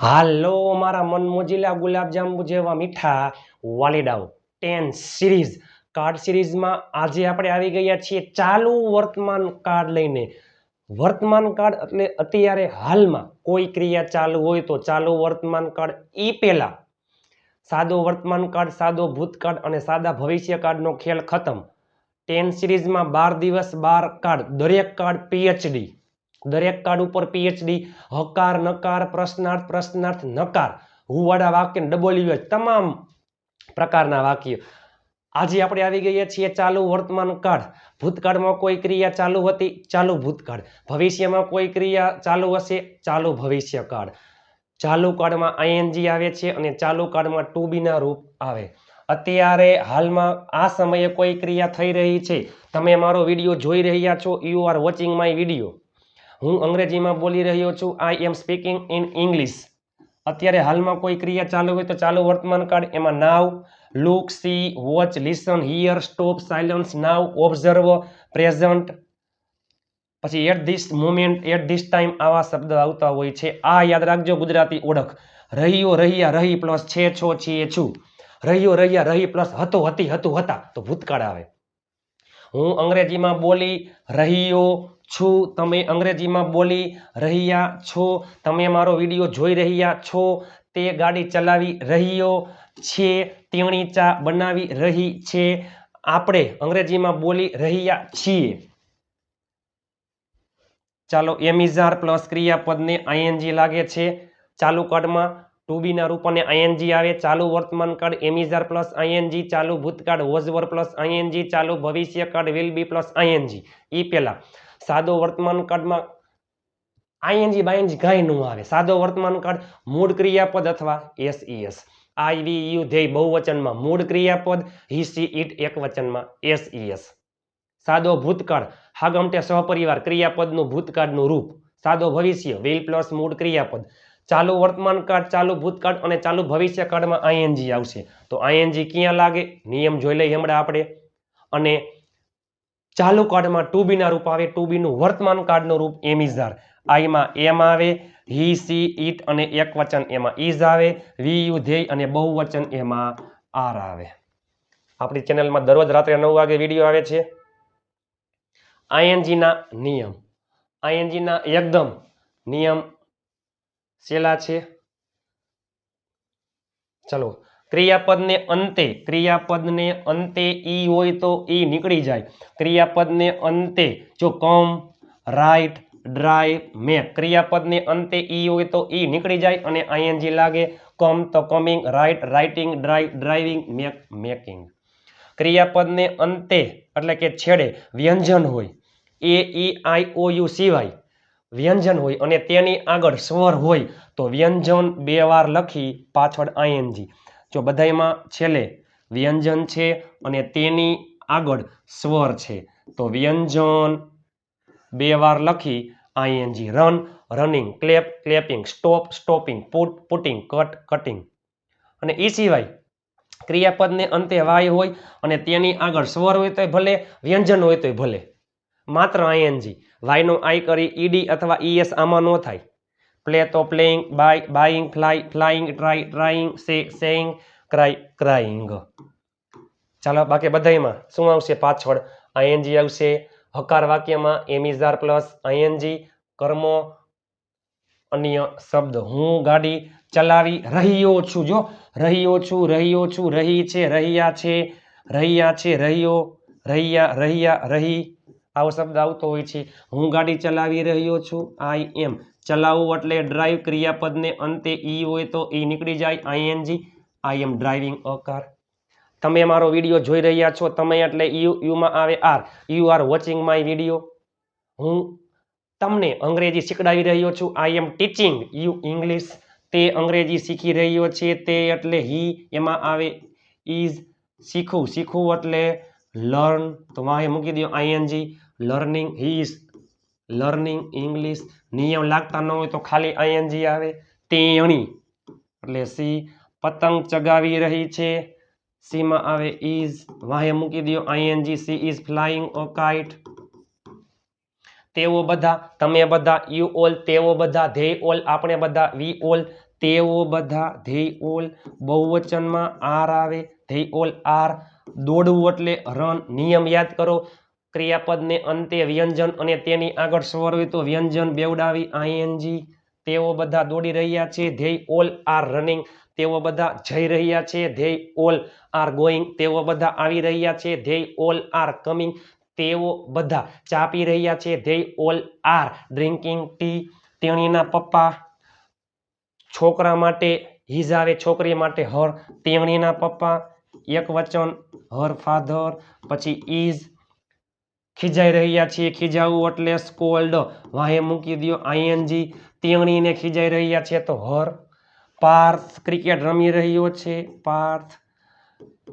હાલો, મારા મનમોજીલા ગુલાબજાંબુ જેવા મીઠા વાલીડાઓ. ટેન સિરીઝ કાર્ડ સિરીઝમાં આજે આપણે આવી ગયા છીએ. ચાલુ વર્તમાન કાર્ડ લઈને. વર્તમાન કાર્ડ એટલે અત્યારે હાલમાં કોઈ ક્રિયા ચાલુ હોય તો ચાલુ વર્તમાન કાર્ડ એ પહેલાં. સાદો વર્તમાન કાર્ડ સાદો ભૂતકાળ અને સાદા ભવિષ્ય કાર્ડનો ખેલ ખતમ. ટેન સિરીઝમાં બાર દિવસ બાર કાર્ડ દરેક કાર્ડ પીએચડી દરેક કાર્ડ ઉપર પીએચડી હકાર, નકાર, પ્રશ્નાર્થ પ્રશ્નાર્થ, નકાર. હુવાળા વાક્ય ડબોલ્યુ તમામ પ્રકારના વાક્ય. આજે આપણે આવી ગયા છીએ ચાલુ વર્તમાન કાળ ભૂતકાળમાં કોઈ ક્રિયા ચાલુ હતી? ચાલુ ભૂતકાળ. ભવિષ્યમાં કોઈ ક્રિયા ચાલુ હશે? ચાલુ ભવિષ્ય કાળ ચાલુ કાળમાં આઈએનજી આવે છે અને ચાલુ કાળમાં ટુ બીના રૂપ આવે. અત્યારે હાલમાં આ સમયે કોઈ ક્રિયા થઈ રહી છે? તમે મારો વીડિયો જોઈ રહ્યા છો. You are watching my video હું અંગ્રેજીમાં બોલી રહ્યો છું I am speaking in English અત્યારે હાલમાં કોઈ ક્રિયા ચાલુ હોય તો ચાલુ વર્તમાન કાળ એમાં now look see watch listen hear stop silence now observe present પછી at this moment at this time આવા શબ્દ આવતા હોય છે. આ યાદ રાખજો ગુજરાતી ઓળખ. રહ્યો, રહ્યા, રહી પ્લસ છે, છો, છીએ, છું. રહ્યો, રહ્યા, રહી પ્લસ હતો, હતી, હતું, હતા. તો ભૂતકાળ આવે. હું અંગ્રેજીમાં બોલી રહ્યો છું, તમે અંગ્રેજીમાં બોલી રહ્યા છો, તમે મારો વીડિયો જોઈ રહ્યા છો, તે ગાડી ચલાવી રહ્યો છે, તેણી ચા બનાવી રહી છે, આપણે અંગ્રેજીમાં બોલી રહ્યા છીએ. ચાલો એમિઝાર પ્લસ ક્રિયાપદને આઈએનજી લાગે છે. ચાલુ કાર્ડમાં ટુ બીના રૂપને આઈએનજી આવે, ચાલુ વર્તમાન કાર્ડ એમિઝાર પ્લસ આઈએનજી, ચાલુ ભૂતકાળ વોઝવર પ્લસ આઈએનજી, ચાલુ ભવિષ્ય card will be plus ING. એ પહેલાં સાદો વર્તમાન કાળમાં આઈએનજી બાઈએનજી કાંઈ ન આવે. સાદો વર્તમાન કાળ મૂળ ક્રિયાપદ અથવા એસઈએસ. આઈવી યુ ધ્યેય બહુવચનમાં. મૂળ ક્રિયાપદ સી ઇટ એક વચનમાં એસઈએસ. સાદો ભૂતકાળ. હાગમટે સહપરિવાર ક્રિયાપદનું ભૂતકાળનું રૂપ. સાદો ભવિષ્ય. વિલ પ્લસ મૂળ ક્રિયાપદ. ચાલુ વર્તમાન કાળ ચાલુ ભૂતકાળ અને ચાલુ ભવિષ્ય કાળમાં આઈએનજી આવશે. તો આઈએનજી ક્યાં લાગે? નિયમ જોઈ લઈએ હમણાં આપણે. અને ચાલુ કાર્ડમાં ટુ બીના રૂપ આવે, ટુ બીનું વર્તમાન કાર્ડનું રૂપ એમિઝાર આઈમાં એમ આવે, હી, સી ઇટ અને એક વચન એમાં ઇઝ આવે, વી, યુ ધ્યેય અને બહુવચન એમાં આર આવે. આપણી ચેનલમાં દરરોજ રાત્રે નવ વાગે વીડિયો આવે છે. આઈએનજીના નિયમ. આઈએનજીના એકદમ નિયમ શેલા છે. ચલો, ક્રિયાપદને અંતે ક્રિયાપદને અંતે ઈ હોય તો ઈ નીકળી જાય. ક્રિયાપદને અંતે જો કમ, રાઈટ, ડ્રાય મેક ક્રિયાપદને અંતે ઈ હોય તો ઈ નીકળી જાય અને આઈએનજી લાગે કમ તો coming, write writing drive driving, make, making. ક્રિયાપદને અંતે, એટલે કે છેડે, વ્યંજન હોય. એ ઈ આઈ ઓ યુ સિવાય વ્યંજન હોય અને તેની આગળ સ્વર હોય તો વ્યંજન બે વાર લખી પાછળ આઈએનજી જો બધાયમાં છેલ્લે વ્યંજન છે અને તેની આગળ સ્વર છે, તો વ્યંજન બે વાર લખી ING run, running, clap, clapping, stop, stopping, put, putting, cut, cutting. અને એ સિવાય ક્રિયાપદને અંતે વાય હોય અને તેની આગળ સ્વર હોય તોય ભલે, વ્યંજન હોય તોય ભલે. માત્ર આઈએનજી વાયનો આઈ કરી ઈડી અથવા ઈએસ આમાં ન થાય. પ્લે તો playing buy buying fly flying try trying say saying cry crying ચાલો બાકી બધાયમાં શું આવશે પાછળ? આઈએનજી આવશે. હકાર વાક્યમાં એમિઝાર પ્લસ આઈએનજી કર્મો, અન્ય શબ્દ. હું ગાડી ચલાવી રહ્યો છું. જો રહ્યો છું રહ્યો છું, રહી છે, રહ્યા છે રહ્યા છે, રહ્યો, રહ્યા રહ્યા, રહી. આવો શબ્દ આવતો હોય છે. હું ગાડી ચલાવી રહ્યો છું. આઈ એમ. ચલાવવું એટલે ડ્રાઈવ ક્રિયાપદને અંતે ઈ હોય તો ઈ નીકળી જાય. ING I am driving a car. તમે મારો વીડિયો જોઈ રહ્યા છો. તમે એટલે યુ, યુમાં આવે R. You are watching my video. હું તમને અંગ્રેજી શીખડાવી રહ્યો છું. I am teaching you English. તે અંગ્રેજી શીખી રહ્યો છે. તે એટલે હી એમાં આવે ઇઝ શીખવું. શીખવું એટલે લર્ન. તો વાંહે મૂકી દો ING learning he learning English નિયમ લાગતા ન હોય તો ખાલી આઈએનજી આવે. તેણી. એટલે સી પતંગ ચગાવી રહી છે. સીમાં આવે ઇઝ વાહે મૂકી દો ING she is flying a kite તેઓ બધા, તમે બધા યુ ઓલ તેઓ બધા ધે ઓલ આપણે બધા વી ઓલ તેઓ બધા ધેય ઓલ બહુવચનમાં આર આવે. ધેય ઓલ આર દોડવું એટલે રન નિયમ યાદ કરો. ક્રિયાપદને અંતે વ્યંજન અને તેની આગળ સ્વર હોય તો વ્યંજન બેવડાવી આઈએનજી. તેઓ બધા દોડી રહ્યા છે. ધ્યેય ઓલ આર રનિંગ. તેઓ બધા જઈ રહ્યા છે. ધ્યેય ઓલ આર ગોઈંગ. તેઓ બધા આવી રહ્યા છે. ધ્યેય ઓલ આર કમિંગ. તેઓ બધા ચા પી રહ્યા છે. ધ્યેય ઓલ આર ડ્રિંકિંગ ટી. તેણીના પપ્પા છોકરા માટે હિઝ છોકરી માટે હર. તેણીના પપ્પા એક વચન, હર ફાધર, પછી ઇઝ ખીજાઈ રહ્યા છીએ, ખીજાવું એટલે સ્કોલ્ડ વાહે મૂકી દો આઈએનજી. તેણીને ખીજાઈ રહ્યા છે તો હર પાર્થ ક્રિકેટ રમી રહ્યો છે. પાર્થ,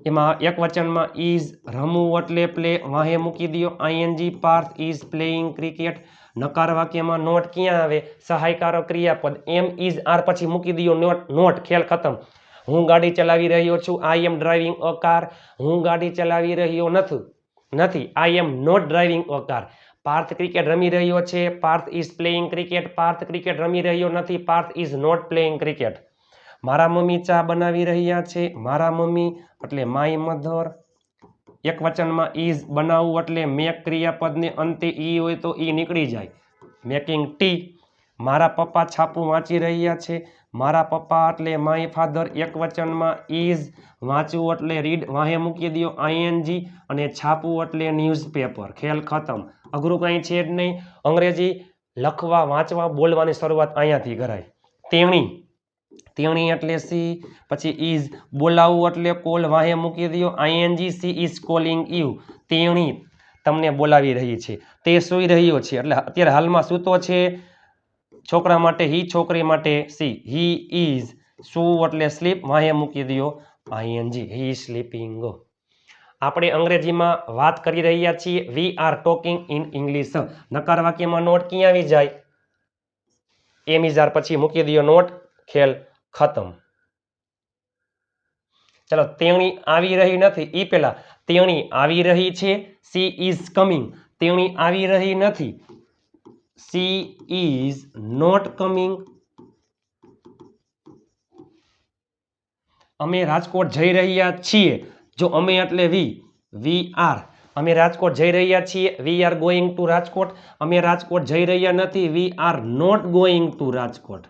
એમાં એક વચનમાં ઇઝ રમવું એટલે પ્લે વાહે મૂકી દો ING. Parth is playing cricket. નકાર વાક્યમાં નોટ ક્યાં આવે? સહાયકારો ક્રિયાપદ. એમ ઇઝ આર પછી મૂકી દો નોટ. નોટ, ખેલ ખતમ. હું ગાડી ચલાવી રહ્યો છું. I am driving a car. હું ગાડી ચલાવી રહ્યો નથી. નથી. I am not driving a car Parth cricket રમી રહ્યો છે. Parth is playing cricket Parth cricket રમી રહ્યો નથી. Parth is not playing cricket મારા મમ્મી ચા બનાવી રહ્યા છે. મારા મમ્મી એટલે માય મધર. એક વચનમાં ઇઝ બનાવવું એટલે મેક ક્રિયાપદને અંતે ઈ હોય તો ઈ નીકળી જાય. મેકિંગ ટી મારા પપ્પા છાપું વાંચી રહ્યા છે. મારા પપ્પા એટલે માય ફાધર એક વચનમાં ઇઝ વાંચવું એટલે રીડ વાહે મૂકી દો આઈએનજી અને છાપવું એટલે ન્યૂઝપેપર ખેલ ખતમ. અઘરું કાંઈ છે જ નહીં. અંગ્રેજી લખવા, વાંચવા, બોલવાની શરૂઆત અહીંયાથી કરાય. તેણી તેણી એટલે સી પછી ઇઝ બોલાવવું એટલે કોલ, વાહે મૂકી દો ING she is calling you તેણી તમને બોલાવી રહી છે. તે સૂઈ રહ્યો છે. એટલે અત્યારે હાલમાં સૂતો છે. છોકરા માટે હી, છોકરી માટે સી. હી ઇઝ શું? એટલે સ્લીપ. માહે મૂકી દો આઈએનજી હી સ્લીપિંગ. આપણે અંગ્રેજીમાં વાત કરી રહ્યા છીએ. We are talking in English. નકાર વાક્યમાં નોટ ક્યાં આવી જાય? એમ ઇઝાર પછી મૂકી દો નોટ. ખેલ ખતમ. ચલો, તેણી આવી રહી નથી. એ પહેલાં તેણી આવી રહી છે. She is coming. તેણી આવી રહી નથી. સી ઇઝ નોટ કમિંગ અમે રાજકોટ જઈ રહ્યા છીએ. જો અમે એટલે વી વી આર અમે રાજકોટ જઈ રહ્યા છીએ. We are going to Rajkot. અમે રાજકોટ જઈ રહ્યા નથી. We are not going to Rajkot.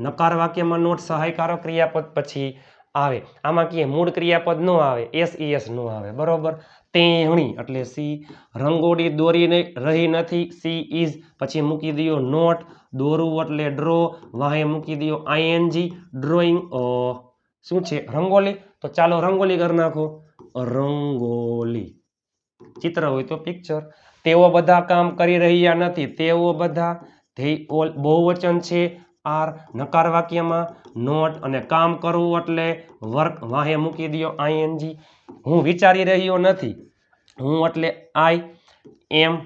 નકાર વાક્યમાં નોટ સહાયકારો ક્રિયાપદ પછી આવે. આમાં કહીએ મૂળ ક્રિયાપદ ન આવે. એસ ઈ એસ ન આવે. બરોબર? તેણી, એટલે સી, રંગોળી દોરી રહી નથી, સી ઇઝ પછી મૂકી દો નોટ, દોરવું એટલે ડ્રો, વાહે મૂકી દો આઈએનજી, ડ્રોઈંગ શું છે રંગોલી તો ચાલો રંગોલી કરી નાખો. રંગોલી ચિત્ર હોય તો પિક્ચર તેઓ બધા કામ કરી રહ્યા નથી, તેઓ બધા ધે ઓલ, બહુવચન છે આર નકાર વાક્યમાં નોટ અને કામ કરવું એટલે વર્ક વાહે મૂકી દો આઈએનજી હું વિચારી રહ્યો નથી. હું એટલે આઈ એમ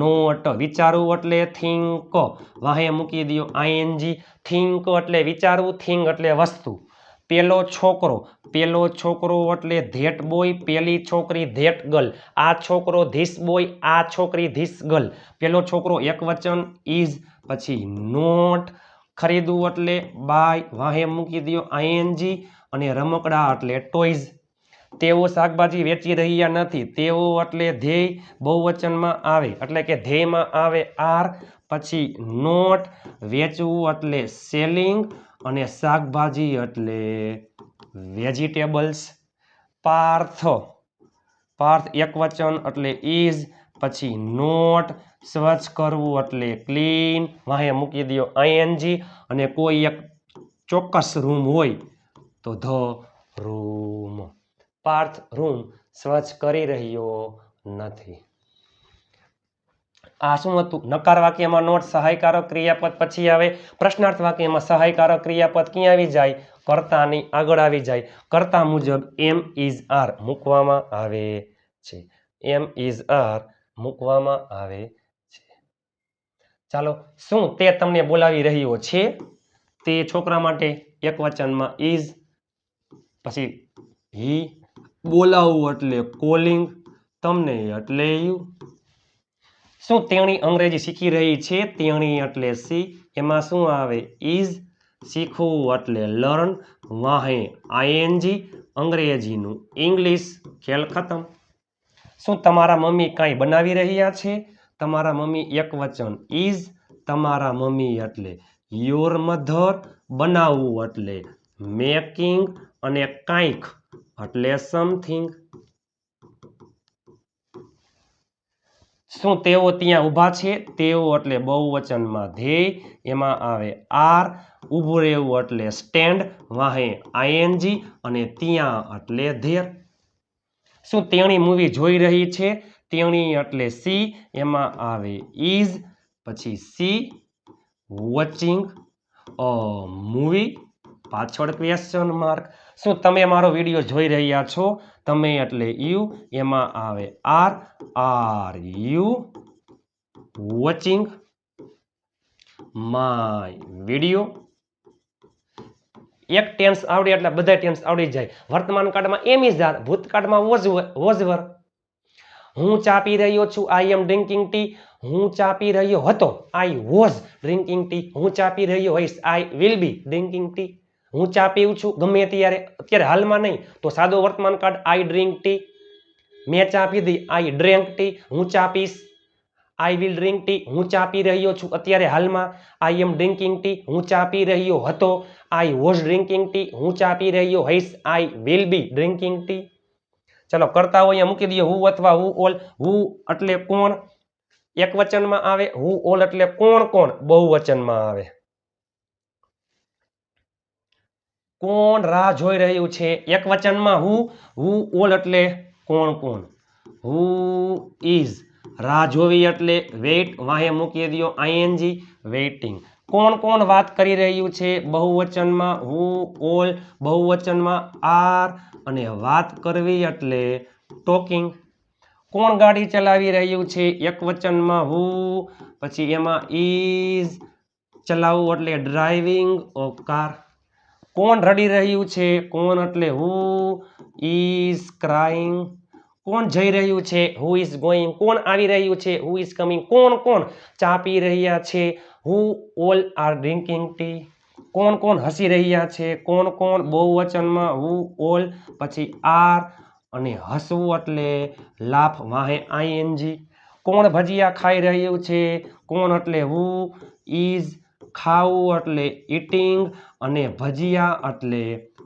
નોટ વિચારવું એટલે થિંક. વાહે મૂકી દો આઈએનજી થિંક એટલે વિચારવું થિંક એટલે વસ્તુ. પેલો છોકરો પેલો છોકરો એટલે ધેટ બોય, પેલી છોકરી ધેટ ગર્લ. આ છોકરો ધીસ બોય, આ છોકરી ધીસ ગર્લ. પેલો છોકરો એક વચન ઇઝ પછી નોટ ખરીદવું એટલે બાય વાહે મૂકી દો આઈએનજી અને રમકડા એટલે ટોયઝ. તેઓ શાકભાજી વેચી રહ્યા નથી. તેઓ એટલે ધ્યેય બહુવચનમાં આવે. એટલે કે ધ્યેયમાં આવે આર પછી નોટ, વેચવું એટલે સેલિંગ અને શાકભાજી એટલે વેજીટેબલ્સ. પાર્થ. પાર્થ એક વચન એટલે ઇઝ પછી નોટ સ્વચ્છ કરવું એટલે ક્લીન વાહે મૂકી દો આઈએનજી અને કોઈ એક ચોક્કસ રૂમ હોય તો ધ રૂમ પાર્થ રૂમ સ્વચ્છ કરી રહ્યો નથી. આ શું હતું? નકાર વાક્યમાં નોટ સહાયકારક ક્રિયાપદ પછી આવે. પ્રશ્નાર્થ વાક્યમાં સહાયકારક ક્રિયાપદ ક્યાં આવી જાય? કર્તાની આગળ આવી જાય. કર્તા મુજબ એમ ઇઝ આર મૂકવામાં આવે છે. એમ ઇઝ આર મૂકવામાં આવે ચાલો, શું તે તમને બોલાવી રહ્યો છે? તે છોકરા માટે એક વચનમાં ઇઝ પછી હી બોલાવવું એટલે કોલિંગ, તમને એટલે યુ. શું તેણી અંગ્રેજી શીખી રહી છે? તેણી એટલે સી. એમાં શું આવે? ઇઝ શીખવું એટલે લર્ન, વાહે, આઈએનજી, અંગ્રેજીનું ઇંગ્લિશ. ખેલ ખતમ. શું તમારા મમ્મી કાંઈ બનાવી રહ્યા છે? તમારા મમ્મી એક વચન ઇઝ તમારા મમ્મી એટલે. યોર મધર બનાવવું એટલે. મેકિંગ અને કાંઈક એટલે સમથિંગ શું તેઓ ત્યાં ઊભા છે? તેઓ એટલે બહુવચનમાં ધ્યેય, એમાં આવે આર, ઊભું રહેવું એટલે સ્ટેન્ડ, વાહે આઈએનજી અને ત્યાં એટલે ધેર. શું તેણી મૂવી જોઈ રહી છે? તેણી એટલે સી, એમાં આવે ઇઝ પછી સી, વોચિંગ અ મૂવી, પાછળ ક્વેશ્ચન માર્ક શું તમે મારો વીડિયો જોઈ રહ્યા છો? તમે એટલે યુ, એમાં આવે are are you, watching my video. એક ટેન્સ આવડે એટલે બધા ટેન્સ આવડી જાય. વર્તમાન કાળમાં એમ ઇઝ આર ભૂતકાળમાં વોઝ વોઝ વર હું ચા પી રહ્યો છું આઈ એમ ડ્રિંકિંગ ટી હું ચા પી રહ્યો હતો આઈ વોઝ ડ્રિંકિંગ ટી હું ચા પી રહ્યો હોઈશ I will be drinking tea હું ચા પીઉં છું, ગમે ત્યારે, અત્યારે હાલમાં નહીં, તો સાદો વર્તમાન કાળ આઈ ડ્રિંક ટી મેં ચા પીધી આઈ ડ્રેન્ક ટી હું ચા પીશ આઈ વિલ ડ્રિંક ટી હું ચા પી રહ્યો છું, અત્યારે હાલમાં આઈ એમ ડ્રિંકિંગ ટી હું ચા પી રહ્યો હતો આઈ વોઝ ડ્રિંકિંગ ટી હું ચા પી રહ્યો હઈશ I will be drinking tea ચલો, કરતા હોય અહીંયા મૂકી દઈએ, હું અથવા હું ઓલ, હું એટલે કોણ? એક વચનમાં આવે, હું ઓલ એટલે કોણ કોણ? બહુવચનમાં આવે. કોણ રાહ જોઈ રહ્યું છે? એક વચનમાં હું હું ઓલ એટલે કોણ કોણ? હુ ઇઝ રાહ જોવી એટલે વેઇટ, વાહે મૂકી દો આઈએનજી વેઇટિંગ. કોણ કોણ વાત કરી રહ્યું છે? બહુવચનમાં હુ, ઓલ, બહુવચનમાં આર અને વાત કરવી એટલે ટોકિંગ. કોણ ગાડી ચલાવી રહ્યું છે? એક વચનમાં હુ, પછી એમાં ઇઝ ચલાવવું એટલે ડ્રાઇવિંગ ઓફ કાર. કોણ રડી રહ્યું છે? કોણ એટલે હુ ઇઝ ક્રાઇંગ. કોણ જઈ રહ્યું છે? હુ ઇઝ ગોઈંગ કોણ આવી રહ્યું છે? હુ ઇઝ કમિંગ કોણ કોણ ચા પી રહ્યા છે? Who all are drinking tea કોણ કોણ હસી રહ્યા છે? કોણ કોણ બહુવચનમાં હુ ઓલ પછી આર અને હસવું એટલે લાફ વાહે આઈએનજી કોણ ભજીયા ખાઈ રહ્યું છે? કોણ એટલે હુ ઇઝ ખાવું એટલે ઇટિંગ અને ભજીયા એટલે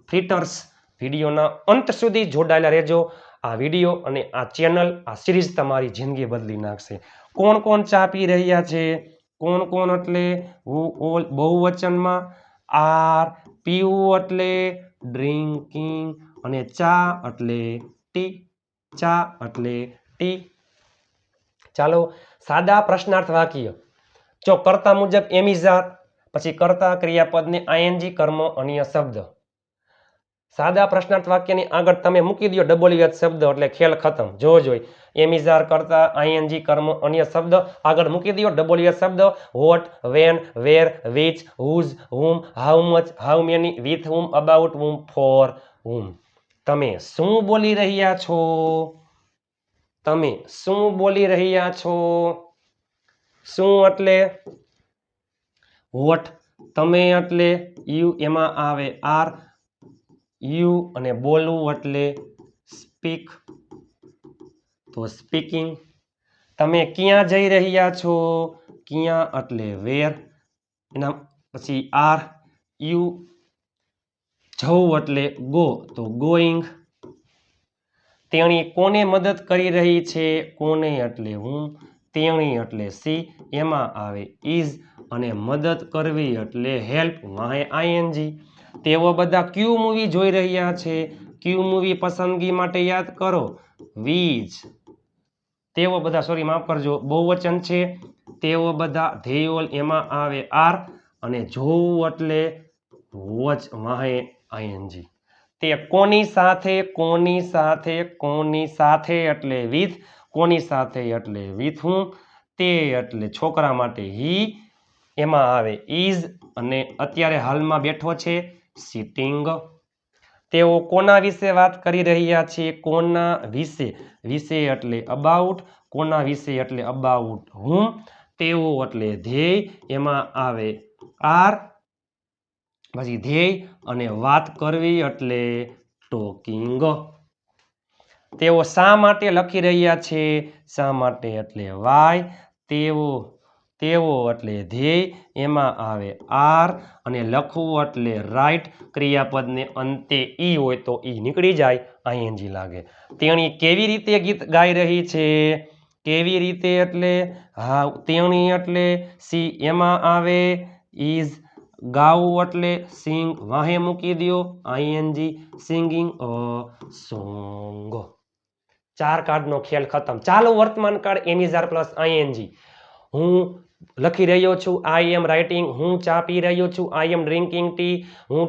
ફ્રીટર્સ વિડીયોના અંત સુધી જોડાયેલા રહેજો. આ વીડિયો અને આ ચેનલ, આ સિરીઝ તમારી જિંદગી બદલી નાખશે. કોણ કોણ ચા પી રહ્યા છે? કોણ કોણ એટલે ઓલ, બહુવચનમાં? આર, પીવું એટલે ડ્રિંકિંગ અને ચા એટલે ટી, ચા એટલે ટી. ચાલો, સાદા પ્રશ્નાર્થ વાક્ય. જો કર્તા મુજબ એમિઝાર પછી કર્તા ક્રિયાપદને આઈએનજી કર્મ અન્ય શબ્દ. સાદા પ્રશ્નાર્થ વાક્યની આગળ તમે મૂકી દો ડબલ યુએચ શબ્દ, એટલે ખેલ ખતમ. જો જોઈ. એમિઝાર કરતા આઈએનજી કર્મ અન્ય શબ્દ. આગળ મૂકી દો ડબલ યુએચ શબ્દ. What when where which whose whom how much how many with whom about whom for whom તમે શું બોલી રહ્યા છો? તમે શું બોલી રહ્યા છો? શું એટલે? વોટ તમે એટલે યુ એમાં આવે. આર યુ અને બોલવું એટલે સ્પીક. તો સ્પીકિંગ, તમે ક્યાં જઈ રહ્યા છો? ક્યાં એટલે વેર? એના પછી આર, યુ જવું એટલે ગો. તો ગોઈંગ. તેણી કોને મદદ કરી રહી છે? કોને એટલે હું? તેણી એટલે સી. એમાં આવે ઇઝ અને મદદ કરવી એટલે હેલ્પ. વાહે આઈએનજી તેઓ બધા ક્યુ મૂવી જોઈ રહ્યા છે? ક્યુ મૂવી પસંદગી માટે યાદ કરો. વીજ. તેઓ બધા, સોરી, માફ કરજો બહુવચન છે. તેઓ બધા ધેયોલ, એમાં આવે આર અને જોવું એટલે વોચ વાહે આઈએનજી તે કોની સાથે કોની સાથે કોની સાથે એટલે વિથ, કોની સાથે એટલે વિથ હું, તે એટલે છોકરા માટે હી, એમાં આવે ઇઝ અને અત્યારે હાલમાં બેઠો છે. સિટિંગ તેઓ કોના વિશે વાત કરી રહ્યા છે? કોના વિશે? વિશે એટલે અબાઉટ કોના વિશે એટલે અબાઉટ હું? તેઓ એટલે ધ્યેય. એમાં આવે આર. પછી ધ્યેય અને વાત કરવી એટલે ટોકિંગ તેઓ શા માટે લખી રહ્યા છે? શા માટે એટલે વાય તેઓ તેઓ એટલે ધ્યેય, એમાં આવે આર અને લખવું એટલે રાઈટ ક્રિયાપદને અંતે ઈ હોય તો ઈ નીકળી જાય આઈએનજી લાગે. તેણી કેવી રીતે ગીત ગાઈ રહી છે? કેવી રીતે એટલે? હા, તેણી એટલે સી એમાં આવે ઇઝ ગાવું એટલે સિંગ વાહે મૂકી દો આઈએનજી સિંગિંગ અ સોંગ. ચાર કાર્ડનો ખેલ ખતમ. ચાલો વર્તમાન કાળ એમિઝાર પ્લસ આઈએનજી હું લખી રહ્યો છું આઈ એમ રાઇટિંગ હું ચા પી રહ્યો છું આઈ એમ ડ્રિંકિંગ ટી હું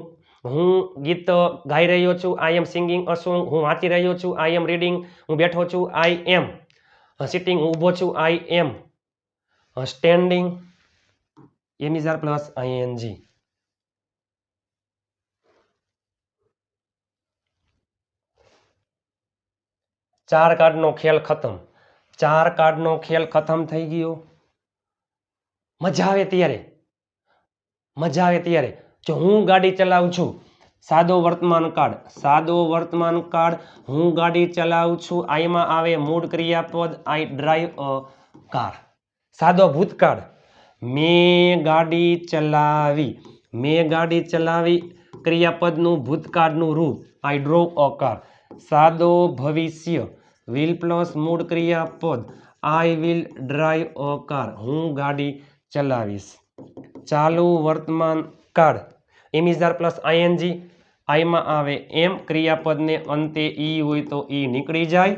હું ગીત ગાઈ રહ્યો છું I M singing a song હું વાંચી રહ્યો છું આઈ એમ રીડિંગ હું બેઠો છું આઈ એમ સિટિંગ હું ઊભો છું I am standing am is are plus ING ચાર કાર્ડનો ખેલ ખતમ. ચાર કાર્ડનો ખેલ ખતમ થઈ ગયો. મજા આવે ત્યારે. મજા આવે ત્યારે. જો હું ગાડી ચલાવું છું, સાદો વર્તમાન કાળ, સાદો વર્તમાન કાળ, હું ગાડી ચલાવું છું આઈમાં આવે મૂળ ક્રિયાપદ, આઈ ડ્રાઈવ અ કાર. સાદો ભૂતકાળ. મેં ગાડી ચલાવી, મેં ગાડી ચલાવી, ક્રિયાપદનું ભૂતકાળનું રૂપ, આઈ ડ્રો અ કાર. સાદો ભવિષ્ય, વિલ પ્લસ મૂળ ક્રિયાપદ, I will drive a car. હું ગાડી ચલાવીશ. ચાલુ વર્તમાન કાળ. ઇમિઝાર પ્લસ આઈએનજી આઈમાં આવે એમ ક્રિયાપદને અંતે ઈ હોય તો ઈ નીકળી જાય.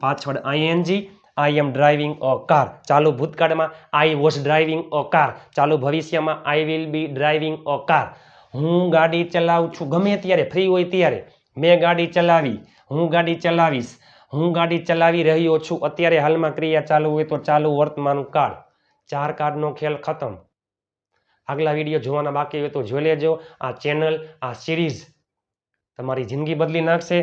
પાછળ ING I am driving a car ચાલુ ભૂતકાળમાં I was driving a car ચાલુ ભવિષ્યમાં I will be driving a car હું ગાડી ચલાવું છું. ગમે ત્યારે, ફ્રી હોય ત્યારે. મેં ગાડી ચલાવી. હું ગાડી ચલાવીશ. હું ગાડી ચલાવી રહ્યો છું. અત્યારે હાલમાં ક્રિયા ચાલુ હોય તો ચાલુ વર્તમાન કાળ. ચાર કાર્ડનો ખેલ ખતમ. આગલા વીડિયો જોવાના બાકી હોય તો જોઈ લેજો. આ ચેનલ, આ સિરીઝ તમારી જિંદગી બદલી નાખશે.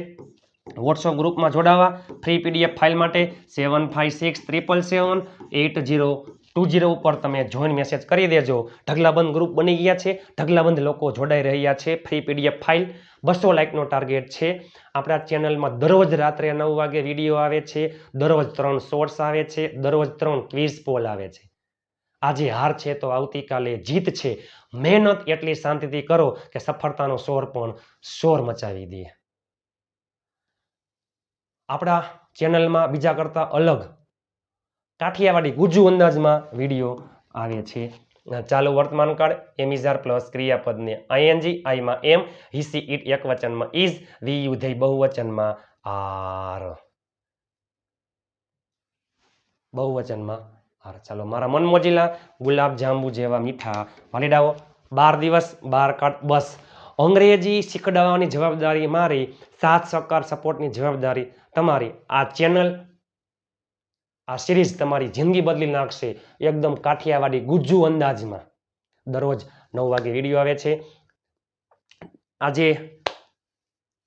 વોટ્સઅપ ગ્રુપમાં જોડાવા. ફ્રી પીડીએફ ફાઇલ માટે seven five six triple seven eight zero two zero ઉપર તમે જોઈન મેસેજ કરી દેજો. ઢગલાબંધ ગ્રુપ બની ગયા છે. ઢગલાબંધ લોકો જોડાઈ રહ્યા છે. ફ્રી પીડીએફ ફાઇલ બસો લાઇકનો ટાર્ગેટ છે. આપણા ચેનલમાં દરરોજ રાત્રે નવ વાગે વીડિયો આવે છે. દરરોજ ત્રણ શોર્ટ્સ આવે છે. દરરોજ ત્રણ ક્વિઝ પોલ આવે છે. આજે હાર છે તો આવતીકાલે જીત છે. મહેનત એટલી શાંતિથી કરો કે સફળતાનો શોર પણ શોર મચાવી દે. આપણા ચેનલમાં બીજા કરતાં અલગ કાઠિયાવાડી ગુજુ અંદાજમાં વીડિયો આવે છે. ચાલુ વર્તમાન કાળ, એમિઝાર પ્લસ ક્રિયાપદને આઈએનજી આઈમાં એમ, હિસી ઇટ એક વચનમાં ઇઝ વી યુધઈ બહુવચનમાં આર. બહુવચનમાં આર ચાલો, મારા મન મોજીલા ગુલાબ જાંબુ જેવા મીઠા વાલીડાઓ બાર દિવસ, બાર કાઢ બસ. અંગ્રેજી શીખડાવવાની જવાબદારી મારી સાથ સહકાર સપોર્ટની જવાબદારી તમારી. આ ચેનલ, આ સિરીઝ તમારી જિંદગી બદલી નાખશે, એકદમ કાઠિયાવાડી ગુજ્જુ અંદાજમાં. દરરોજ નવ વાગે વીડિયો આવે છે. આજે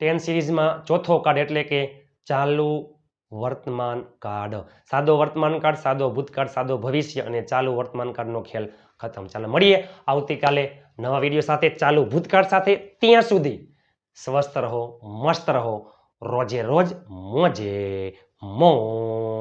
ટેન સિરીઝમાં ચોથો કાર્ડ એટલે કે ચાલુ વર્તમાન કાળ. સાદો વર્તમાન કાળ, સાદો ભૂતકાળ, સાદો ભવિષ્ય અને ચાલુ વર્તમાન કાળનો ખેલ ખતમ. ચાલો મળીએ આવતીકાલે નવા વીડિયો સાથે. ચાલુ ભૂતકાળ સાથે. ત્યાં સુધી સ્વસ્થ રહો, મસ્ત રહો. રોજે રોજ મોજે મોજ.